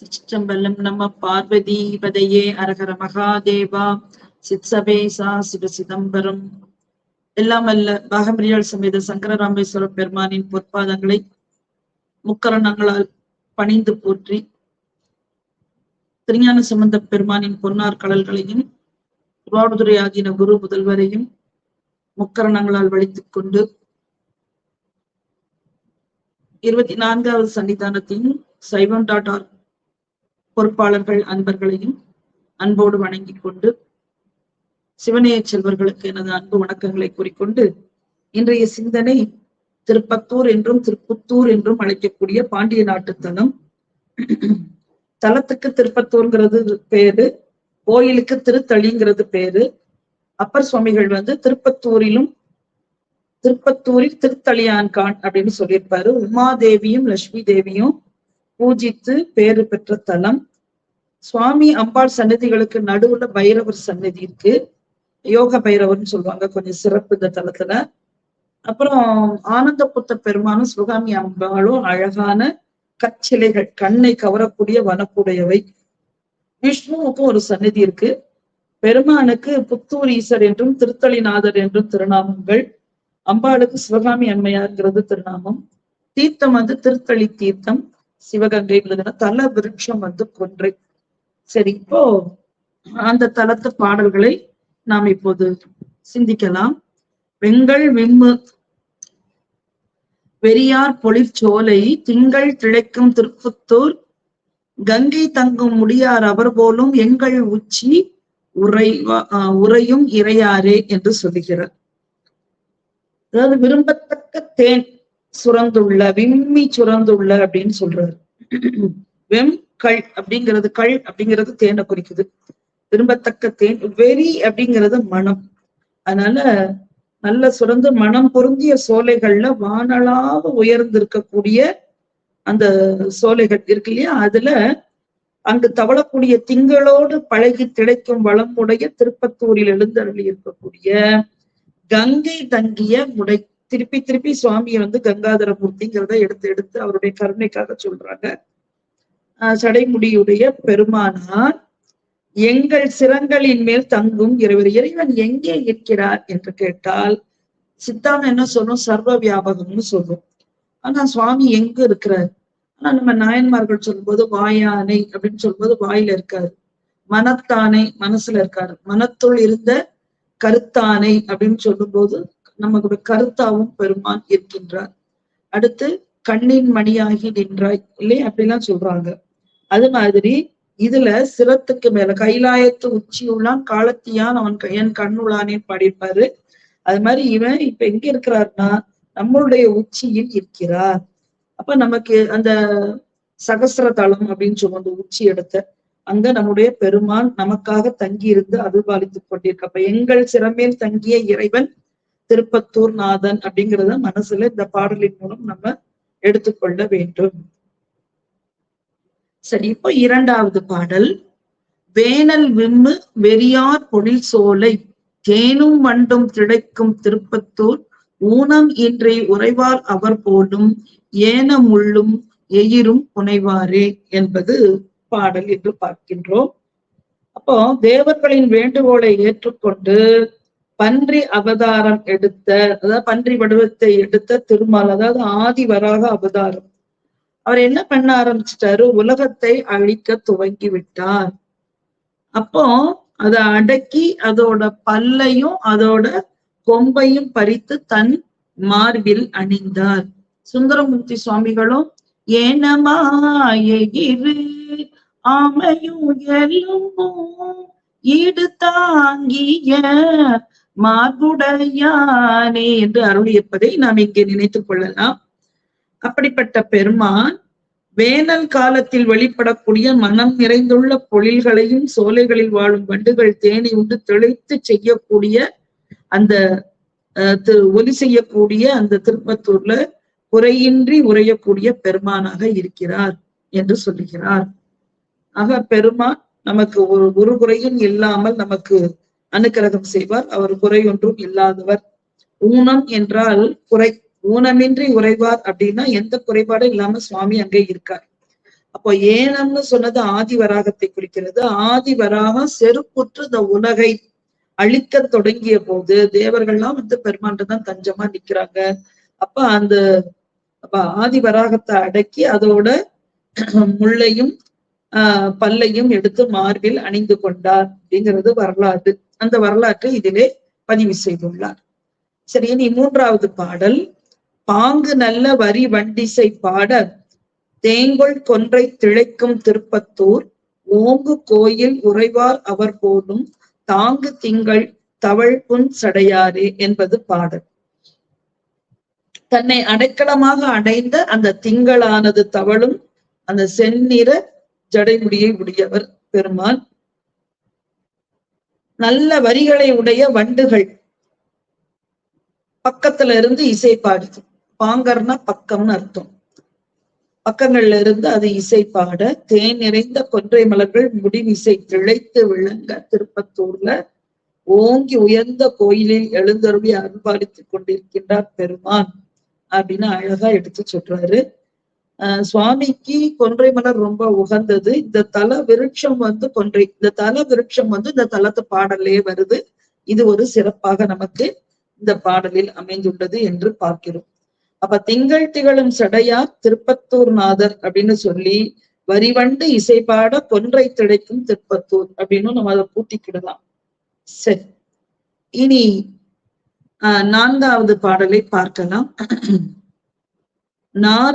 சிற்றம்பலம் நம்ம பார்வதி பதையே அரகர மகாதேவா சித்சபேசா சிவ சிதம்பரம். எல்லாம் அல்ல பாகம்பிரியாள் சமேத சங்கரராமேஸ்வர பெருமானின் பொற்பாதங்களை முக்கரணங்களால் பணிந்து போற்றி திருஞான சம்பந்த பெருமானின் பொன்னார் கடல்களையும் திருவாடுதுறை ஆகின குரு முதல்வரையும் முக்கரணங்களால் வலித்துக் கொண்டு இருபத்தி நான்காவது சன்னிதானத்தின் சைவம் டாட் ஆர் பொறுப்பாளர்கள் அன்பர்களையும் அன்போடு வணங்கிக் கொண்டு சிவநேய செல்வர்களுக்கு எனது அன்பு வணக்கங்களை கூறிக்கொண்டு இன்றைய சிந்தனை திருப்பத்தூர் என்றும் திருப்புத்தூர் என்றும் அழைக்கக்கூடிய பாண்டிய நாட்டு தலம் தலத்துக்கு திருப்பத்தூர்ங்கிறது பேரு கோயிலுக்கு திருத்தளிங்கிறது பேரு. அப்பர் சுவாமிகள் வந்து திருப்பத்தூரிலும் திருப்பத்தூரில் திருத்தளியான்கான் அப்படின்னு சொல்லியிருப்பாரு. உமாதேவியும் லட்சுமி தேவியும் பூஜித்து பேறு பெற்ற தலம். சுவாமி அம்பாள் சன்னதிகளுக்கு நடுவுல பைரவர் சன்னதி இருக்கு. யோக பைரவர்னு சொல்லுவாங்க கொஞ்சம் சிறப்பு இந்த தலத்துல. அப்புறம் ஆனந்த புத்த பெருமானும் சுகாமி அம்பாளும் அழகான கச்சிலைகள் கண்ணை கவரக்கூடிய வனப்புடையவை. விஷ்ணுவுக்கும் ஒரு சன்னதி இருக்கு. பெருமானுக்கு புத்தூர் ஈசர் என்றும் திருத்தளிநாதர் என்றும் திருநாமங்கள். அம்பாளுக்கு சிவகாமி அம்மையார்ங்கிறது திருநாமம். தீர்த்தம் வந்து திருத்தளி தீர்த்தம். சிவகங்கை தல விருட்சம் வந்து கொன்றை. சரி இப்போ அந்த தலத்து பாடல்களை நாம் இப்போது சிந்திக்கலாம். வெங்கள் விம்மு வெறியார் பொழிற்சோலை திங்கள் திளைக்கும் திருப்புத்தூர் கங்கை தங்கும் முடியார் அவர் போலும் எங்கள் உச்சி உரை உரையும் இறையாரே என்று சொல்லுகிறார். அதாவது விரும்பத்தக்க தேன் சுரந்துள்ள விம்மி சுரந்துள்ள அப்படின்னு சொல்றாரு. வெம் கள் அப்படிங்கிறது கள் அப்படிங்கிறது தேனை குறிக்குது. விரும்பத்தக்க தேன் வெறி அப்படிங்கிறது மனம். அதனால நல்ல சுரந்து மனம் பொருந்திய சோலைகள்ல வானளாக உயர்ந்து இருக்கக்கூடிய அந்த சோலைகள் இருக்கு இல்லையா? அதுல அங்கு தவளக்கூடிய திங்களோடு பழகி திளைக்கும் வளமுடைய திருப்பத்தூரில் எழுந்தருளி இருக்கக்கூடிய கங்கை தங்கிய முடை. திருப்பி திருப்பி சுவாமியை வந்து கங்காதர மூர்த்திங்கிறத எடுத்து எடுத்து அவருடைய கருணைக்காக சொல்றாங்க. சடைமுடியுடைய பெருமானார் எங்கள் சிரங்களின் மேல் தங்கும் இறைவர் இறைவன் எங்கே இருக்கிறார்? என்று கேட்டால் சித்தாந்தம் என்ன சொல்லும்? சர்வ வியாபகம்னு சொல்லும். ஆனா சுவாமி எங்க இருக்கிறார்? ஆனா நம்ம நாயன்மார்கள் சொல்லும்போது வாயானை அப்படின்னு சொல்லும்போது வாயில இருக்காரு. மனத்தானை மனசுல இருக்காரு. மனத்துள் இருந்த கருத்தானை அப்படின்னு சொல்லும்போது நம்மளுடைய கருத்தாவும் பெருமான் இருக்கின்றார். அடுத்து கண்ணின் மணியாகி நின்றாய் இல்லையா அப்படிலாம் சொல்றாங்க. அது மாதிரி இதுல சிரத்துக்கு மேல கைலாயத்து உச்சியுள்ளான் காலத்தியான் அவன் என் கண்ணுளானே பாடியிருப்பாரு. அது மாதிரி இவன் இப்ப எங்க இருக்கிறார்னா நம்மளுடைய உச்சியில் இருக்கிறார். அப்ப நமக்கு அந்த சகசிர தளம் அப்படின்னு சொல்லுவோம் அந்த உச்சி எடுத்த அங்க நம்முடைய பெருமான் நமக்காக தங்கி இருந்து அருள்பாலித்துக் கொண்டிருக்க. அப்ப எங்கள் சிறமேல் தங்கிய இறைவன் திருப்பத்தூர் நாதன் அப்படிங்கிறத மனசுல இந்த பாடலின் மூலம் நம்ம எடுத்துக்கொள்ள வேண்டும். சரி இப்போ இரண்டாவது பாடல். வேனல் விம்மு வெறியார் பொழில் சோலை தேனும் வண்டும் திளைக்கும் திருப்பத்தூர் ஊனம் இன்றி உறைவார் அவர் போலும் ஏனமுள்ளும் எயிரும் புனைவாரே என்பது பாடல் என்று பார்க்கின்றோம். அப்போ தேவர்களின் வேண்டுகோளை ஏற்றுக்கொண்டு பன்றி அவதாரம் எடுத்த அதாவது பன்றி வடிவத்தை எடுத்த திருமால் அதாவது ஆதி வராக அவதாரம். அவர் என்ன பண்ண ஆரம்பிச்சிட்டாரு? உலகத்தை அழிக்க துவங்கி விட்டார். அப்போ அதை அடக்கி அதோட பல்லையும் அதோட கொம்பையும் பறித்து தன் மார்பில் அணிந்தார். சுந்தரமூர்த்தி சுவாமிகளும் ஏனமாயிரு ஆமையும் எலும்பும் ஈடு தாங்கிய மார்புடையானே என்று அருளியிருப்பதை நாம் இங்கே நினைத்துக் கொள்ளலாம். அப்படிப்பட்ட பெருமான் வேனல் காலத்தில் வெளிப்படக்கூடிய மனம் நிறைந்துள்ள பொழில்களையும் சோலைகளில் வாழும் வண்டுகள் தேனை உண்டு தெளித்து செய்யக்கூடிய அந்த ஒலி செய்யக்கூடிய அந்த திருப்பத்தூர்ல குறையின்றி உரையக்கூடிய பெருமானாக இருக்கிறார் என்று சொல்லுகிறார். ஆக பெருமான் நமக்கு ஒரு ஒரு குறையும் இல்லாமல் நமக்கு அனுக்கிரகம் செய்வார். அவர் குறை ஒன்றும் இல்லாதவர். ஊனம் என்றால் குறை. ஊனமின்றி உறைவார் அப்படின்னா எந்த குறைபாடும் இல்லாம சுவாமி அங்கே இருக்கார். அப்போ ஏனம்னு சொன்னது ஆதி வராகத்தை குறிக்கிறது. ஆதி வராகம் செருப்புற்று இந்த உலகை அழிக்க தொடங்கிய போது தேவர்கள்லாம் வந்து பெருமான்ட்டு தான் தஞ்சமா நிக்கிறாங்க. அப்ப அந்த அப்ப ஆதி வராகத்தை அடக்கி அதோட முள்ளையும் ஆஹ் பல்லையும் எடுத்து மார்பில் அணிந்து கொண்டார் அப்படிங்கிறது வரலாறு. அந்த வரலாற்றை இதிலே பதிவு செய்துள்ளார். சரி இனி மூன்றாவது பாடல். பாங்கு நல்ல வரி வண்டிசை பாட தேங்கொள் கொன்றை திளைக்கும் திருப்பத்தூர் ஓங்கு கோயில் உறைவார் அவர் போலும் தாங்கு திங்கள் தவள் புன் சடையாரே என்பது பாடல். தன்னை அடைக்கலமாக அடைந்த அந்த திங்களானது தவளும் அந்த செந்நிற ஜடைமுடியை உடையவர் பெருமான். நல்ல வரிகளை உடைய வண்டுகள். பக்கத்துல இருந்து இசை பாடுது. பாங்கர்னா பக்கம்னு அர்த்தம். பக்கங்கள்ல இருந்து அது இசை பாட தேன் நிறைந்த கொன்றை மலர்கள் முடிவிசை திளைத்து விளங்க திருப்பத்தூர்ல ஓங்கி உயர்ந்த கோயிலில் எழுந்தருளி அன்பாளித்துக் கொண்டிருக்கின்றார் பெருமான் அப்படின்னு அழகா எடுத்து சொல்றாரு. சுவாமிக்கு கொன்றை மலர் ரொம்ப உகந்தது. இந்த தல விருட்சம் வந்து கொன்றை இந்த தல விருட்சம் வந்து இந்த தலத்து பாடலே வருது. இது ஒரு சிறப்பாக நமக்கு இந்த பாடலில் அமைந்துள்ளது என்று பார்க்கிறோம். அப்ப திங்கள் திகழும் சடையார் திருப்பத்தூர் நாதர் அப்படின்னு சொல்லி வரிவண்டு இசைப்பாட கொன்றை திடைக்கும் திருப்பத்தூர் அப்படின்னு நம்ம அதை பூட்டிக்கிடலாம். சரி. இனி ஆஹ் நான்காவது பாடலை பார்க்கலாம். நார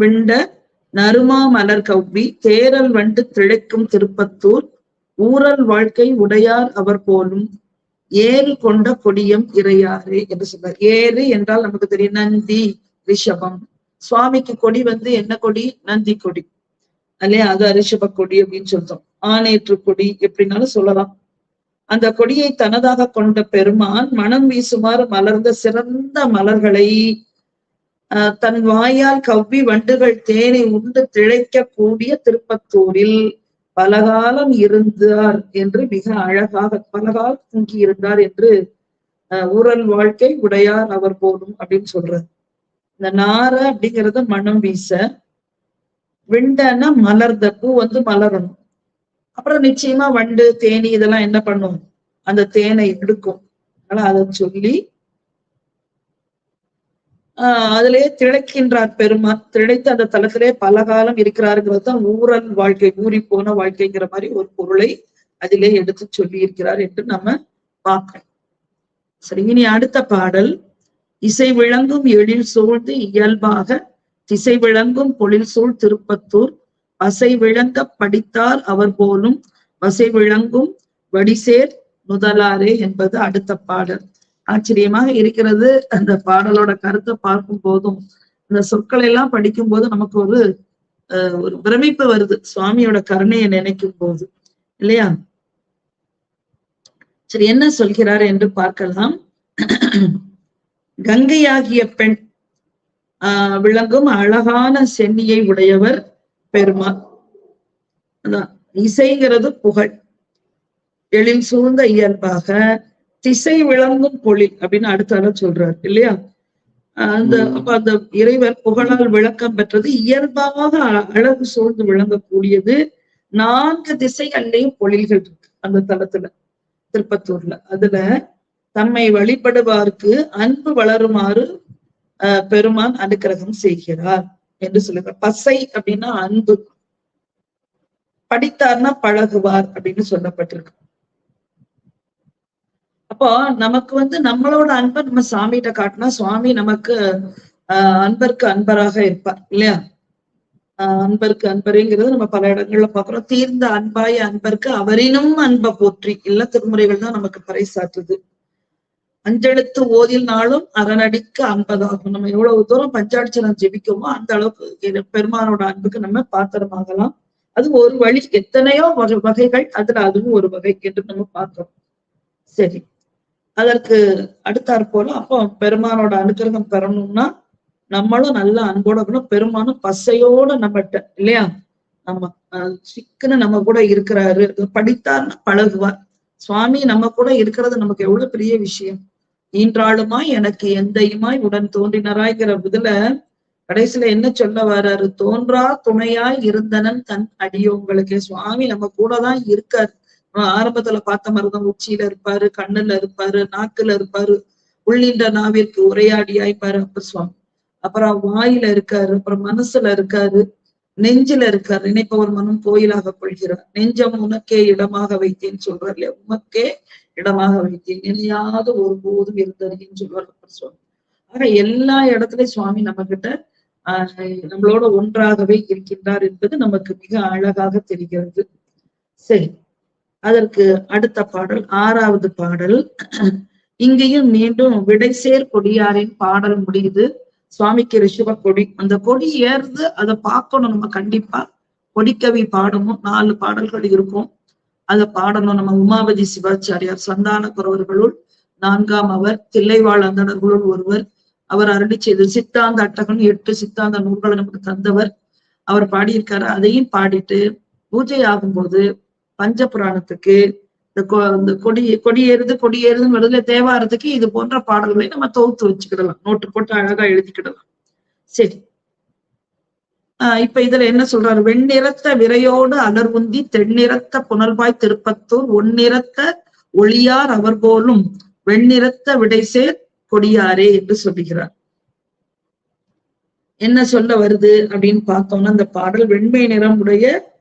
விண்ட நறுமா மலர் கவ்வி தேரல் வண்டு திளைக்கும் திருப்பத்தூர் ஊரல் வாழ்க்கை உடையார் அவர் போலும் ஏறு கொண்ட கொடியம் இறையாறு என்று சொல்றார். ஏறு என்றால் நமக்கு தெரியும் நந்தி ரிஷபம். சுவாமிக்கு கொடி வந்து என்ன கொடி? நந்தி கொடி. இல்லையா? அது அரிஷப கொடி அப்படின்னு சொல்றோம். ஆனேற்று கொடி எப்படின்னாலும் சொல்லலாம். அந்த கொடியை தனதாக கொண்ட பெருமான் மனம் வீசுமாறு மலர்ந்த சிறந்த மலர்களை தன் வாயால் கவ்வி வண்டுகள் தேனை உண்டு திழைக்கக்கூடிய திருப்பத்தூரில் பலகாலம் இருந்தார் என்று மிக அழகாக பலகாலம் தங்கி இருந்தார் என்று ஊரல் வாழ்க்கை உடையார் அவர் போலும் அப்படின்னு சொல்றாரு. இந்த நார அப்படிங்கிறது மனம் வீச விண்டன மலர்ந்த பூ வந்து மலரணும். அப்புறம் நிச்சயமா வண்டு தேனி இதெல்லாம் என்ன பண்ணும்? அந்த தேனை எடுக்கும். அதனால அதை சொல்லி ஆஹ் அதிலே திளைக்கின்றார் பெருமான் திளைத்து அந்த தளத்திலே பல காலம் இருக்கிறாருங்கிறது தான் ஊரல் வாழ்க்கை ஊறி போன வாழ்க்கைங்கிற மாதிரி ஒரு பொருளை அதிலே எடுத்து சொல்லி இருக்கிறார் என்று நம்ம பார்க்கணும் சரி இனி அடுத்த பாடல். இசை விளங்கும் எழில் சூழ்ந்து இயல்பாக திசை விளங்கும் பொழில் சூழ் திருப்பத்தூர் அசை விளங்க படித்தார் அவர் போலும் வசை விளங்கும் வடிசேர் முதலாரே என்பது அடுத்த பாடல். ஆச்சரியமாக இருக்கிறது. அந்த பாடலோட கருத்தை பார்க்கும் போதும் அந்த சொற்களை எல்லாம் படிக்கும் போது நமக்கு ஒரு ஒரு பிரமிப்பு வருது. சுவாமியோட கருணையை நினைக்கும் போது இல்லையா? சரி என்ன சொல்கிறார் என்று பார்க்கலாம். கங்கையாகிய பெண் ஆஹ் விளங்கும் அழகான சென்னியை உடையவர் பெருமாள். அதான் இசைங்கிறது புகழ். எழில் சூழ்ந்த இயல்பாக திசை விளங்கும் பொழில் அப்படின்னு அடுத்த சொல்றாரு இல்லையா? அந்த அப்ப அந்த இறைவர் புகழால் விளக்கம் பெற்றது இயல்பாக அழகு சூழ்ந்து விளங்கக்கூடியது நான்கு திசைகள்லயும் பொழில்கள் இருக்கு அந்த தளத்துல திருப்பத்தூர்ல. அதுல தம்மை வழிபடுவார்க்கு அன்பு வளருமாறு பெருமான் அனுக்கிரகம் செய்கிறார் என்று சொல்லுகிறார். பசை அப்படின்னா அன்பு படித்தார்னா பழகுவார் அப்படின்னு சொல்லப்பட்டிருக்கு. அப்போ நமக்கு வந்து நம்மளோட அன்பை நம்ம சாமிகிட்ட காட்டினா சுவாமி நமக்கு ஆஹ் அன்பருக்கு அன்பராக இருப்பார் இல்லையா? அன்பருக்கு அன்பருங்கிறது நம்ம பல இடங்கள்ல பாக்குறோம் தீர்ந்த அன்பாய அன்பருக்கு அவரினும் அன்பை போற்றி இல்ல திருமுறைகள் தான் நமக்கு பறைசாற்றுது. அஞ்செழுத்து ஓதில்னாலும் அரணடிக்கு அன்பதாகும். நம்ம எவ்வளவு தூரம் பஞ்சாட்சரம் ஜெபிக்கோமோ அந்த அளவுக்கு பெருமானோட அன்புக்கு நம்ம பாத்திரமாகலாம். அது ஒரு வழி. எத்தனையோ வகை வகைகள் அதுல அதுவும் ஒரு வகை என்று நம்ம பார்க்கிறோம். சரி. அதற்கு அடுத்தாற் போல அப்போ பெருமானோட அனுகிரகம் பெறணும்னா நம்மளும் நல்ல அன்போட இருக்கணும். பெருமானும் பசையோட நம்மகிட்ட இல்லையா? நம்ம சிக்கன நம்ம கூட இருக்கிறாரு. படித்தார்னா பழகுவார். சுவாமி நம்ம கூட இருக்கிறது நமக்கு எவ்வளவு பெரிய விஷயம். ஈன்றாளுமாய் எனக்கு எந்தையுமாய் உடன் தோன்றினராய்கிற இதுல கடைசியில என்ன சொல்ல வர்றாரு தோன்றா துணையாய் இருந்தனன் தன் அடியோங்களுக்கு சுவாமி நம்ம கூட தான் இருக்காரு. ஆரம்பத்துல பார்த்த மாதிரிதான் உச்சியில இருப்பாரு கண்ணுல இருப்பாரு நாக்குல இருப்பாரு. உள்ளின்ற நாவிற்கு உரையாடியாய்ப்பாரு அப்ப சுவாமி அப்புறம் வாயில இருக்காரு அப்புறம் மனசுல இருக்காரு நெஞ்சில இருக்காரு. நினைப்பவர் மனம் கோயிலாக கொள்கிறார். நெஞ்சம் உனக்கே இடமாக வைத்தேன்னு சொல்றார் இல்லையா? உனக்கே இடமாக வைத்தேன். நினையாத ஒருபோதும் இருந்ததுன்னு சொல்வார் அப்பர் சுவாமி ஆக எல்லா இடத்துலயும் சுவாமி நம்ம கிட்ட ஆஹ் நம்மளோட ஒன்றாகவே இருக்கின்றார் என்பது நமக்கு மிக அழகாக தெரிகிறது. சரி. அதற்கு அடுத்த பாடல் ஆறாவது பாடல். இங்கேயும் மீண்டும் விடைசேர் கொடியாரின் பாடல் முடியுது. சுவாமிக்கு ரிஷப கொடி. அந்த கொடி ஏறுது அதை பார்க்கணும் நம்ம கண்டிப்பா. கொடிக்கவி பாடணும் நாலு பாடல்கள் இருக்கும். அதை பாடணும் நம்ம உமாபதி சிவாச்சாரியார் சந்தான குறவர்களுள் நான்காம் அவர் தில்லைவாழ் அந்தணர்களுள் ஒருவர் அவர் அருளி செய்த சித்தாந்த அட்டகன் எட்டு சித்தாந்த நூல்களை நமக்கு தந்தவர். அவர் பாடியிருக்காரு அதையும் பாடிட்டு பூஜை ஆகும்போது பஞ்ச புராணத்துக்கு இந்த இந்த கொடி கொடியேறுது கொடியேறுதுன்னு வருதுல தேவாரத்துக்கு இது போன்ற பாடல்களை நம்ம தொகுத்து வச்சுக்கிடலாம். நோட்டு போட்டு அழகா எழுதிக்கிடலாம். சரி. ஆஹ் இப்ப இதுல என்ன சொல்றாரு? வெண்ணிறத்த விரையோடு அலர்வுந்தி தென்னிறத்த புனல்பாய் திருப்பத்தூர் ஒன்னிறத்த ஒளியார் அவர் போலும் வெண்ணிறத்த விடைசேர் கொடியாரே என்று சொல்லுகிறார். என்ன சொல்ல வருது அப்படின்னு பார்த்தோம்னா அந்த பாடல் வெண்மை நிறம் உடைய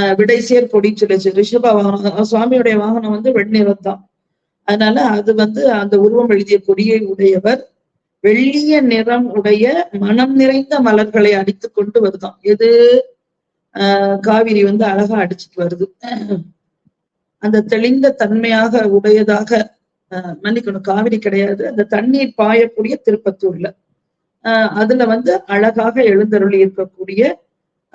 விடைசேர் கொடி சொல்லிச்சு. ரிஷப வாகனம் சுவாமியுடைய வாகனம் வந்து வெண்ணிறம் தான் அதனால அது வந்து அந்த உருவம் எழுதிய கொடியை உடையவர். வெள்ளிய நிறம் உடைய மனம் நிறைந்த மலர்களை அடித்து கொண்டு வருதான். எது? ஆஹ் காவிரி வந்து அழகா அடிச்சுட்டு வருது. அந்த தெளிந்த தன்மையாக உடையதாக ஆஹ் மன்னிக்கணும் காவிரி கிடையாது. அந்த தண்ணீர் பாயக்கூடிய திருப்பத்தூர்ல. ஆஹ் அதுல வந்து அழகாக எழுந்தருளி இருக்கக்கூடிய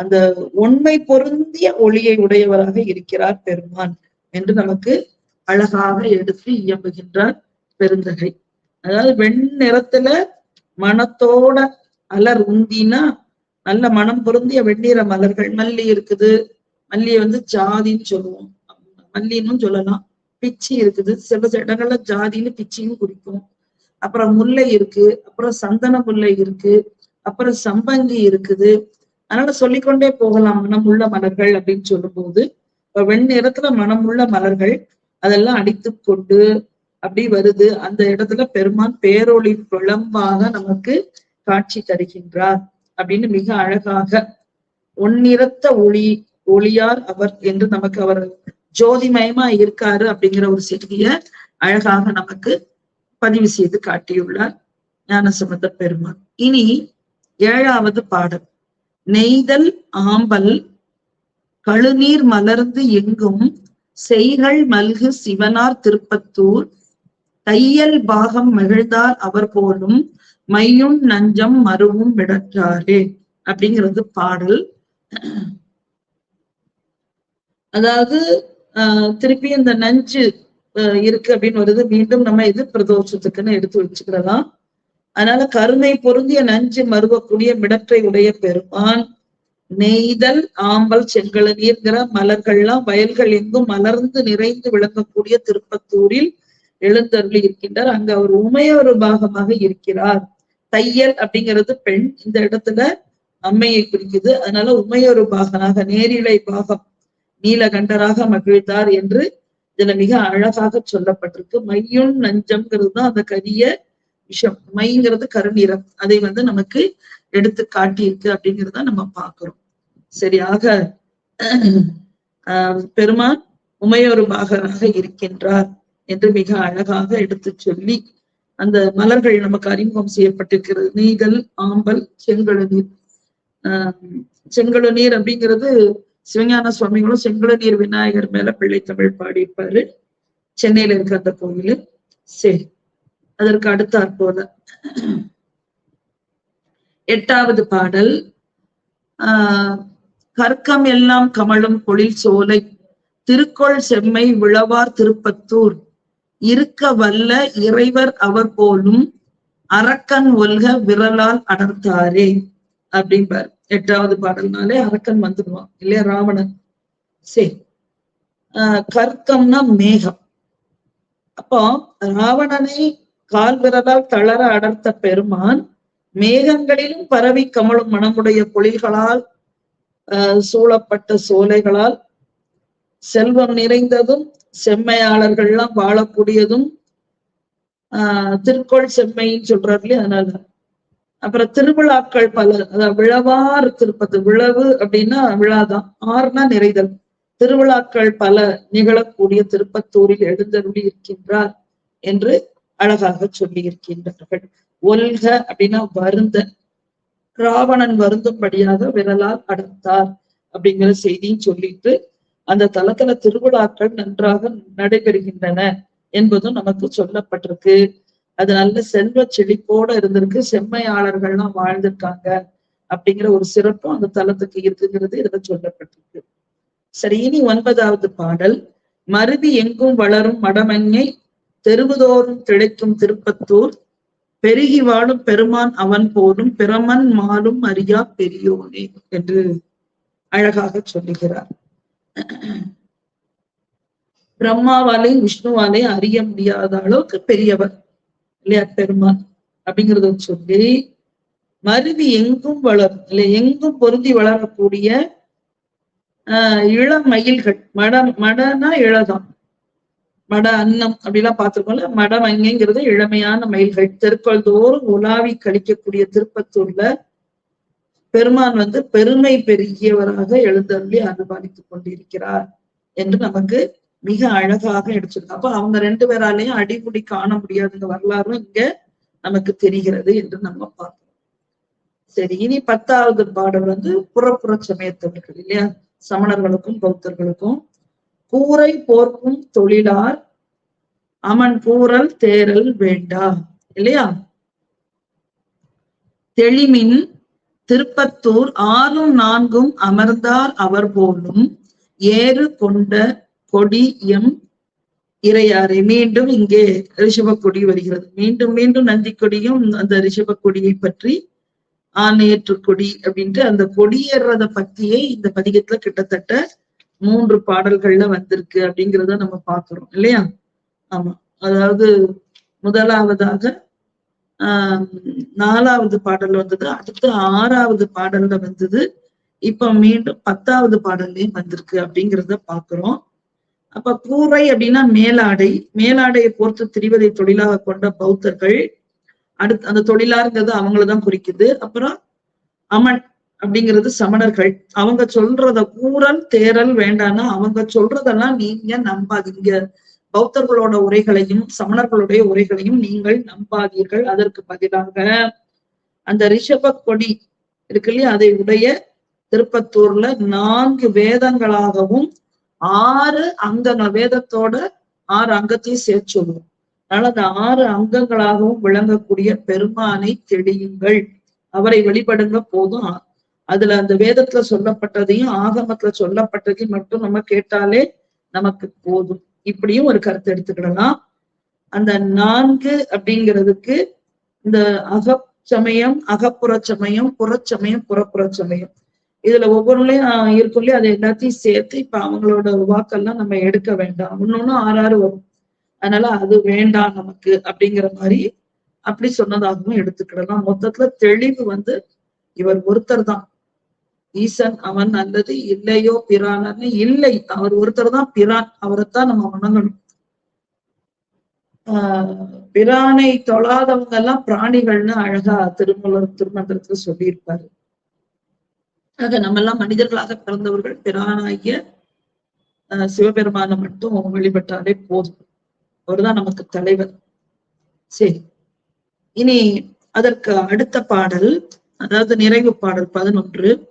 அந்த உண்மை பொருந்திய ஒளியை உடையவராக இருக்கிறார் பெருமான் என்று நமக்கு அழகாக எடுத்து இயம்புகின்றார் பெருந்தகை. அதாவது வெண் நிறத்துல மனத்தோட அலர் உந்தினா நல்ல மனம் பொருந்திய வெண்ணிற மலர்கள் மல்லி இருக்குது மல்லியை வந்து ஜாதின்னு சொல்லுவோம். மல்லின்னு சொல்லலாம். பிச்சி இருக்குது. சில இடங்கள்ல ஜாதின்னு பிச்சின்னு குறிக்கும். அப்புறம் முல்லை இருக்கு. அப்புறம் சந்தன முல்லை இருக்கு. அப்புறம் சம்பங்கி இருக்குது. அதனால சொல்லிக்கொண்டே போகலாம் மனமுள்ள மலர்கள் அப்படின்னு சொல்லும் போது இப்ப வெண்ணிறத்துல மனமுள்ள மலர்கள் அதெல்லாம் அடித்து கொண்டு அப்படி வருது. அந்த இடத்துல பெருமான் பேரொளி புலம்பாக நமக்கு காட்சி தருகின்றார் அப்படின்னு மிக அழகாக ஒன்னிறத்த ஒளி ஒளியார் அவர் என்று நமக்கு அவர் ஜோதிமயமா இருக்காரு அப்படிங்கிற ஒரு செய்திய அழகாக நமக்கு பதிவு செய்து காட்டியுள்ளார் ஞானசம்பந்த பெருமான். இனி ஏழாவது பாடல். நெய்தல் ஆம்பல் கழுநீர் மலர்ந்து எங்கும் செய்கள் மல்கு சிவனார் திருப்பத்தூர் தையல் பாகம் மகிழ்ந்தார் அவர் போலும் மையும் நஞ்சம் மருவும் விடற்றாரே அப்படிங்கிறது பாடல். அதாவது ஆஹ் திருப்பி இந்த நஞ்சு இருக்கு அப்படின்னு வருது மீண்டும் நம்ம இது பிரதோஷத்துக்குன்னு எடுத்து வச்சுக்கிறலாம். அதனால கருணை பொருந்திய நஞ்சு மருவக்கூடிய மிடற்றை உடைய பெருமான் நெய்தல் ஆம்பல் செங்கழநீர்ங்கிற மலர்கள்லாம் வயல்கள் எங்கும் மலர்ந்து நிறைந்து விளங்கக்கூடிய திருப்பத்தூரில் எழுந்தருளி இருக்கின்றார். அங்க அவர் உமையொரு பாகமாக இருக்கிறார். தையல் அப்படிங்கிறது பெண் இந்த இடத்துல அம்மையை குறிக்குது. அதனால உமையொரு பாகனாக நேரிலை பாகம் நீலகண்டராக மகிழ்ந்தார் என்று இதுல மிக அழகாக சொல்லப்பட்டிருக்கு. மையுன் நஞ்சம்ங்கிறது தான் அந்த கரிய விஷம் மைங்கிறது கருநிறம் அதை வந்து நமக்கு எடுத்து காட்டியிருக்கு அப்படிங்கிறத நம்ம பார்க்கிறோம். சரியாக ஆஹ் பெருமான் உமையொரு பாகராக இருக்கின்றார் என்று மிக அழகாக எடுத்து சொல்லி அந்த மலர்கள் நமக்கு அறிமுகம் செய்யப்பட்டிருக்கிறது. நீதல் ஆம்பல் செங்கழுநீர். ஆஹ் செங்கழுநீர் அப்படிங்கிறது சிவஞான சுவாமிகளும் செங்கழுநீர் விநாயகர் மேல பிள்ளை தமிழ் பாடியிருப்பாரு. சென்னையில இருக்க அந்த கோயில். சரி. அதற்கு அடுத்தாற் போல எட்டாவது பாடல். ஆஹ் கற்கம் எல்லாம் கமலும் பொழில் சோலை திருக்கோள் செம்மை விழவார் திருப்பத்தூர். இருக்க வல்ல இறைவர் அவர் போலும் அரக்கன் ஒல்க விரலால் அடர்த்தாரே அப்படிம்பார். எட்டாவது பாடல்னாலே அரக்கன் வந்துடுவான் இல்லையா ராவணன்? சரி ஆஹ் கற்கம்னா மேகம். அப்போ ராவணனை கால் விரலால் தளர அடர்த்த பெருமான் மேகங்களிலும் பரவி கமலும் மனமுடைய பொழில்களால் ஆஹ் சூழப்பட்ட சோலைகளால் செல்வம் நிறைந்ததும் செம்மையாளர்கள்லாம் வாழக்கூடியதும் ஆஹ் திருக்கோள் செம்மைன்னு சொல்றாரு இல்லையா? அதனால அப்புறம் திருவிழாக்கள் பல அதாவது விழவார் திருப்பது விழவு அப்படின்னா விழாதான் ஆறுனா நிறைதல். திருவிழாக்கள் பல நிகழக்கூடிய திருப்பத்தூரில் எழுந்தருளி இருக்கின்றார் என்று அழகாக சொல்லி இருக்கின்றார்கள் ஒல்க அப்படின்னா வருந்த ராவணன் வருந்தும்படியாக விரலால் அடர்த்தார் அப்படிங்கிற செய்தியும் சொல்லிட்டு அந்த தலத்துல திருவிழாக்கள் நன்றாக நடைபெறுகின்றன என்பதும் நமக்கு சொல்லப்பட்டிருக்கு. அது நல்ல செல்வ செழிப்போட இருந்திருக்கு. செம்மையாளர்கள்லாம் வாழ்ந்திருக்காங்க அப்படிங்கிற ஒரு சிறப்பும் அந்த தலத்துக்கு இருக்குங்கிறது இதுல சொல்லப்பட்டிருக்கு. சரி இனி ஒன்பதாவது பாடல். மருதி எங்கும் வளரும் மடமங்கை தெருவுதோறும் திளைக்கும் திருப்பத்தூர் பெருகி வாழும் பெருமான் அவன் போலும் பிரமன் மாலும் அறியா பெரியோனே என்று அழகாக சொல்லுகிறார். பிரம்மாவாலே விஷ்ணுவாலே அறிய முடியாத அளவுக்கு பெரியவர் இல்லையா பெருமான் அப்படிங்கறத சொல்லி மருவி எங்கும் வளரும் இல்ல எங்கும் பொருந்தி வளரக்கூடிய ஆஹ் இள மயில்கள் மட மடனா இழதான் மட அன்னம் அப்படிலாம் பார்த்திருக்கோம்ல. மடம் மங்கைங்கிறது இளமையான மயில்கள். தெருக்கள் தோறும் உலாவி கழிக்கக்கூடிய திருப்பத்தூர்ல பெருமான் வந்து பெருமை பெருகியவராக எழுந்தருளி அனுபவித்துக் கொண்டிருக்கிறார் என்று நமக்கு மிக அழகாக எடுச்சிருக்கு அப்ப அவங்க ரெண்டு பேராலையும் அடிமுடி காண முடியாதுங்க வரலாறும் இங்க நமக்கு தெரிகிறது என்று நம்ம பார்க்கிறோம். சரி இனி பத்தாவது பாடல் வந்து புறப்புற சமயத்தவர்கள் இல்லையா? சமணர்களுக்கும் பௌத்தர்களுக்கும். கூரை போர்க்கும் தொழிலார் அமன் கூறல் தேரல் வேண்டா. இல்லையா? தெளிமின் திருப்பத்தூர் ஆறும் நான்கும் அமர்ந்தார் அவர் போலும் ஏறு கொண்ட கொடி எம் இறையாரை மீண்டும் இங்கே ரிஷபக்கொடி வருகிறது. மீண்டும் மீண்டும் நந்தி கொடியும் அந்த ரிஷபக்கொடியை பற்றி ஆணையற்று கொடி அப்படின்ட்டு அந்த கொடியேறத பத்தியே இந்த பதிகத்துல கிட்டத்தட்ட மூன்று பாடல்கள்ல வந்திருக்கு அப்படிங்கிறத நம்ம பாக்குறோம் இல்லையா? ஆமா. அதாவது முதலாவதாக ஆஹ் நாலாவது பாடல் வந்தது அடுத்து ஆறாவது பாடல்ல வந்தது இப்ப மீண்டும் பத்தாவது பாடல்லையும் வந்திருக்கு அப்படிங்கிறத பாக்குறோம் அப்ப பூரை அப்படின்னா மேலாடை மேலாடையை போர்த்து திரிவதை தொழிலாக கொண்ட பௌத்தர்கள் அடுத்து அந்த தொழிலாருங்கிறது அவங்களதான் குறிக்குது. அப்புறம் அமன் அப்படிங்கிறது சமணர்கள். அவங்க சொல்றத கூறல் தேரல் வேண்டாம்னா அவங்க சொல்றதெல்லாம் நீங்க நம்பாதீங்க. பௌத்தர்களோட உரைகளையும் சமணர்களுடைய உரைகளையும் நீங்கள் நம்பாதீர்கள். அதற்கு பதிலாக அந்த ரிஷப கொடி இருக்கு இல்லையா? அதை உடைய திருப்பத்தூர்ல நான்கு வேதங்களாகவும் ஆறு அங்கங்கள் வேதத்தோட ஆறு அங்கத்தையும் சேர்த்து சொல்லுவோம். அதனால அந்த ஆறு அங்கங்களாகவும் விளங்கக்கூடிய பெருமானை தெளியுங்கள். அவரை வழிபடுங்க போதும். அதுல அந்த வேதத்துல சொல்லப்பட்டதையும் ஆகமத்துல சொல்லப்பட்டதையும் மட்டும் நம்ம கேட்டாலே நமக்கு போதும். இப்படியும் ஒரு கருத்து எடுத்துக்கிடலாம். அந்த நான்கு அப்படிங்கிறதுக்கு இந்த அகச்சமயம் அகப்புற சமயம் புறச்சமயம் புறப்புற சமயம். இதுல ஒவ்வொன்றுலயும் இருக்குள்ளே அதை எல்லாத்தையும் சேர்த்து இப்ப அவங்களோட வாக்கெல்லாம் நம்ம எடுக்க வேண்டாம். இன்னொன்னு ஆறாறு வரும். அதனால அது வேண்டாம் நமக்கு அப்படிங்கிற மாதிரி அப்படி சொன்னதாகவும் எடுத்துக்கிடலாம். மொத்தத்துல தெளிவு வந்து இவர் ஒருத்தர் தான் ஈசன் அவன் அல்லது இல்லையோ பிரான்னு இல்லை. அவர் ஒருத்தர் தான் பிரான். அவரைத்தான் நம்ம வணங்கணும். ஆஹ் பிரானை தொழாதவங்க எல்லாம் பிராணிகள்னு அழகா திருமூலர் திருமந்திரத்துல சொல்லியிருப்பாரு. ஆக நம்ம எல்லாம் மனிதர்களாக பிறந்தவர்கள் பிரானாகிய சிவபெருமானை மட்டும் வழிபட்டாலே போதும். அவர்தான் நமக்கு தலைவர். சரி. இனி அதற்கு அடுத்த பாடல் அதாவது நிறைவு பாடல் பதினொன்று.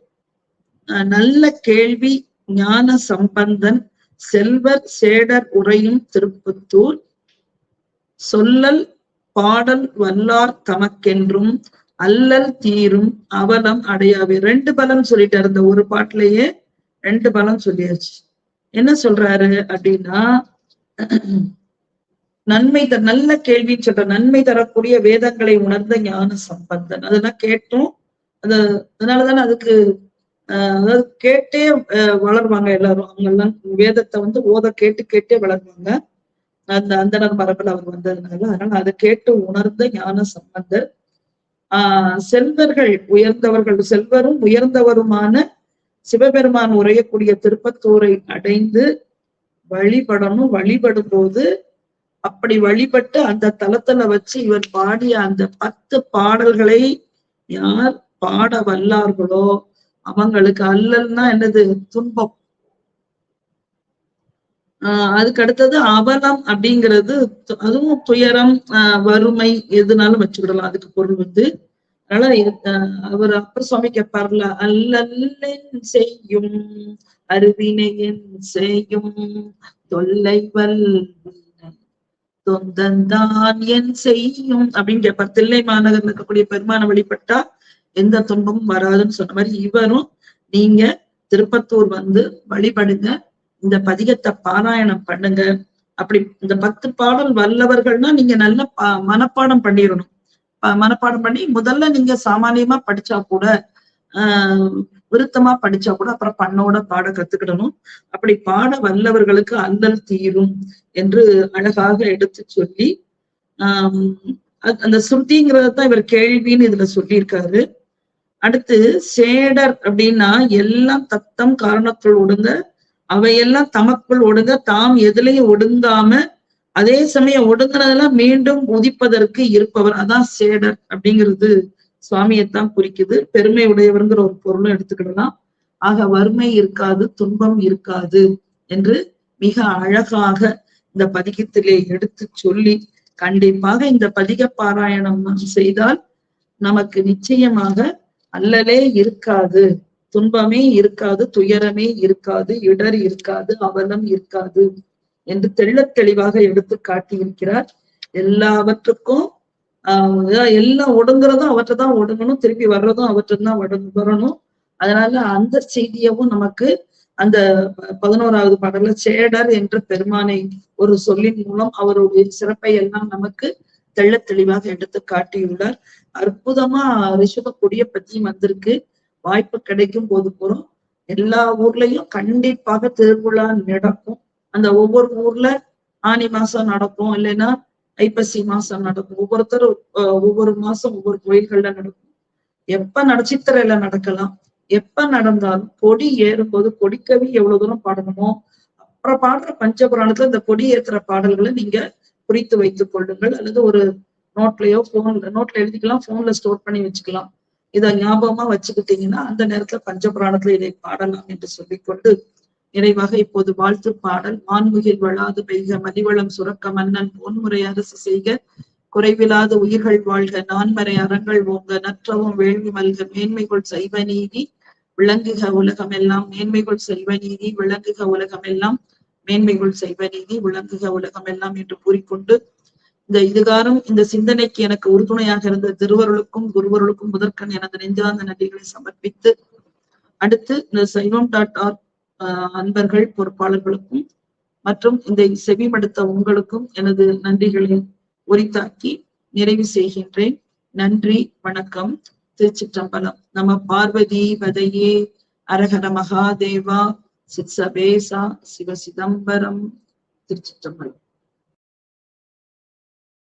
நல்ல கேள்வி ஞான சம்பந்தன் செல்வர் சேடர் உரையும் திருப்பத்தூர். சொல்லல் பாடல் வல்லார் தமக்கென்றும் அல்லல் தீரும் அவலம் அடையாவே. ரெண்டு பலம் சொல்லிட்டாரு இந்த ஒரு பாட்டுலயே. ரெண்டு பலம் சொல்லியாச்சு. என்ன சொல்றாரு அப்படின்னா நன்மை த நல்ல கேள்வின்னு சொல்ற நன்மை தரக்கூடிய வேதங்களை உணர்ந்த ஞான சம்பந்தன். அதெல்லாம் கேட்டோம். அது அதனாலதானே அதுக்கு அதாவது கேட்டே வளருவாங்க எல்லாரும். அவங்க எல்லாம் வேதத்தை வந்து ஓத கேட்டு கேட்டே வளருவாங்க. அந்த அந்தனர் மரபில் அவர் வந்ததுனால அதனால அதை கேட்டு உணர்ந்த ஞான சம்பந்தர். ஆஹ் செல்வர்கள் உயர்ந்தவர்கள் செல்வரும் உயர்ந்தவருமான சிவபெருமான் உரையக்கூடிய திருப்பத்தூரை அடைந்து வழிபடணும். வழிபடும் போது அப்படி வழிபட்டு அந்த தலத்துல வச்சு இவர் பாடிய அந்த பத்து பாடல்களை யார் பாட வல்லார்களோ அவங்களுக்கு அல்லல்னா என்னது? துன்பம். ஆஹ் அதுக்கு அடுத்தது அவலம் அப்படிங்கிறது அதுவும் துயரம் ஆஹ் வறுமை எதுனாலும் வச்சுக்கிடலாம். அதுக்கு பொருள் வந்து அதனால அவர் அப்பர் சுவாமி கேட்பார்ல அல்லல்லின் செய்யும் அருவினையின் செய்யும் தொல்லை வல்வினை தொந்தந்தான் என் செய்யும் அப்படின்னு கேட்பார். தில்லை மாநகர்ல இருக்கக்கூடிய பெருமான வழிபட்டா எந்த துன்பமும் வராதுன்னு சொன்ன மாதிரி இவரும் நீங்க திருப்பத்தூர் வந்து வழிபடுங்க. இந்த பதிகத்தை பாராயணம் பண்ணுங்க. அப்படி இந்த பத்து பாடல் வல்லவர்கள்னா நீங்க நல்ல பா- மனப்பாடம் பண்ணிடணும். மனப்பாடம் பண்ணி முதல்ல நீங்க சாமானியமா படிச்சா கூட ஆஹ் விருத்தமா படிச்சா கூட அப்புறம் பண்ணோட பாட கத்துக்கிடணும். அப்படி பாட வல்லவர்களுக்கு அல்லல் தீரும் என்று அழகாக எடுத்து சொல்லி ஆஹ் அந்த ஸ்ருதிங்கிறத தான் இவர் கேள்வின்னு இதுல சொல்லியிருக்காரு. அடுத்து சேடர் அப்படின்னா எல்லாம் தத்தம் காரணத்துள் ஒடுங்க அவையெல்லாம் தமக்குள் ஒடுங்க தாம் எதுலயும் ஒடுங்காம அதே சமயம் ஒடுங்குனதெல்லாம் மீண்டும் உதிப்பதற்கு இருப்பவர். அதான் சேடர் அப்படிங்கிறது சுவாமியைத்தான் குறிக்குது. பெருமை உடையவர்ங்கிற ஒரு பொருளும் எடுத்துக்கிடலாம். ஆக வறுமை இருக்காது துன்பம் இருக்காது என்று மிக அழகாக இந்த பதிகத்திலே எடுத்து சொல்லி கண்டிப்பாக இந்த பதிக பாராயணம் செய்தால் நமக்கு நிச்சயமாக அல்லலே இருக்காது. துன்பமே இருக்காது துயரமே இருக்காது இடர் இருக்காது அவலம் இருக்காது என்று தெள்ளத் தெளிவாக எடுத்து காட்டியிருக்கிறார். எல்லாவற்றுக்கும் ஆஹ் எல்லாம் ஒடுங்குறதும் அவற்றை தான் ஒடுங்கணும் திருப்பி வர்றதும் அவற்றை தான் வரணும். அதனால அந்த செய்தியவும் நமக்கு அந்த ப- பதினோராவது பாடல்ல சேடர் என்ற பெருமானை ஒரு சொல்லின் மூலம் அவருடைய சிறப்பை எல்லாம் நமக்கு தெள்ள தெளிவாக எடுத்து காட்டியுள்ளார். அற்புதமா ரிஷப கொடிய பத்தியும் வந்திருக்கு. வாய்ப்பு கிடைக்கும் போது போறோம். எல்லா ஊர்லயும் கண்டிப்பாக திருவிழா நடக்கும். அந்த ஒவ்வொரு ஊர்ல ஆனி மாசம் நடக்கும். இல்லைன்னா ஐப்பசி மாசம் நடக்கும். ஒவ்வொருத்தரும் ஒவ்வொரு மாசம் ஒவ்வொரு கோயில்கள்ல நடக்கும். எப்ப நட சித்திரையில நடக்கலாம்? எப்ப நடந்தாலும் கொடி ஏறும்போது கொடிக்கவி எவ்வளவு தூரம் பாடணுமோ அப்புறம் பாடுற பஞ்சபுராணத்துல இந்த கொடி ஏத்துற பாடல்களை நீங்க குறித்து வைத்துக் கொள்ளுங்கள் அல்லது ஒரு நோட்லயோ போன்ல நோட்ல எழுதிக்கலாம் போன்ல ஸ்டோர் பண்ணி வச்சுக்கலாம். இதை ஞாபகமா வச்சுக்கிட்டீங்கன்னா அந்த நேரத்துல பஞ்சபுராணத்துல இதை பாடலாம் என்று சொல்லிக்கொண்டு நிறைவாக இப்போது வாழ்த்து பாடல் வான்முகில் வளாது பெய்க மதிவளம் சுரக்க மன்னன் பொன்முறை அரசு செய்க குறைவிலாத உயிர்கள் வாழ்க நான்மறை அறங்கள் ஓங்க நற்றவும் வேள்வி மல்க மேன்மைகள் செய்வ நீதி விளங்குக உலகமெல்லாம் மேன்மைகள் செல்வ நீதி விளங்குக உலகமெல்லாம் மேன்மைகள் செய்வ நீதி விளங்குக உலகமெல்லாம் என்று கூறிக்கொண்டு இந்த இதுகாரம் இந்த சிந்தனைக்கு எனக்கு உறுதுணையாக இருந்த திருவருளுக்கும் குருவருளுக்கும் முதற்கண் எனது நெஞ்சார்ந்த நன்றிகளை சமர்ப்பித்து அடுத்து இந்த சைவம் டாட் ஆர் அன்பர்கள் பொறுப்பாளர்களுக்கும் மற்றும் இந்த செவிமடுத்த உங்களுக்கும் எனது நன்றிகளை உரித்தாக்கி நிறைவு செய்கின்றேன். நன்றி வணக்கம். திருச்சிற்றம்பலம். நம பார்வதி வதையே அரகர மகாதேவா. சித்சபேசா சிவ சிதம்பரம் திருச்சிற்றம்பலம்.